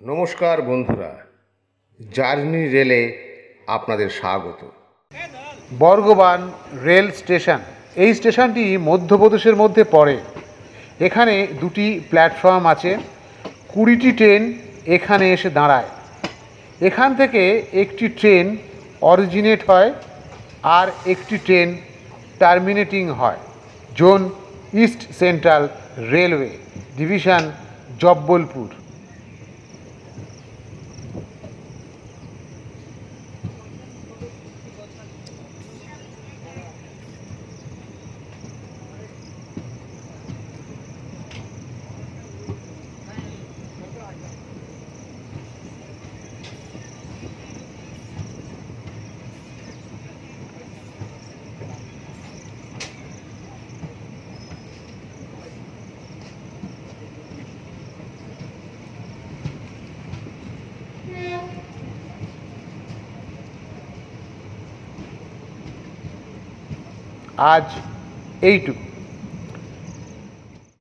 নমস্কার বন্ধুরা, জার্নি রেলে আপনাদের স্বাগত। বর্গবান রেল স্টেশন, এই স্টেশনটি মধ্যপ্রদেশের মধ্যে পড়ে। এখানে দুটি প্ল্যাটফর্ম আছে, কুড়িটি ট্রেন এখানে এসে দাঁড়ায়। এখান থেকে একটি ট্রেন অরিজিনেট হয় আর একটি ট্রেন টার্মিনেটিং হয়, zone east central railway division Jabalpur. আজ এইটুকু।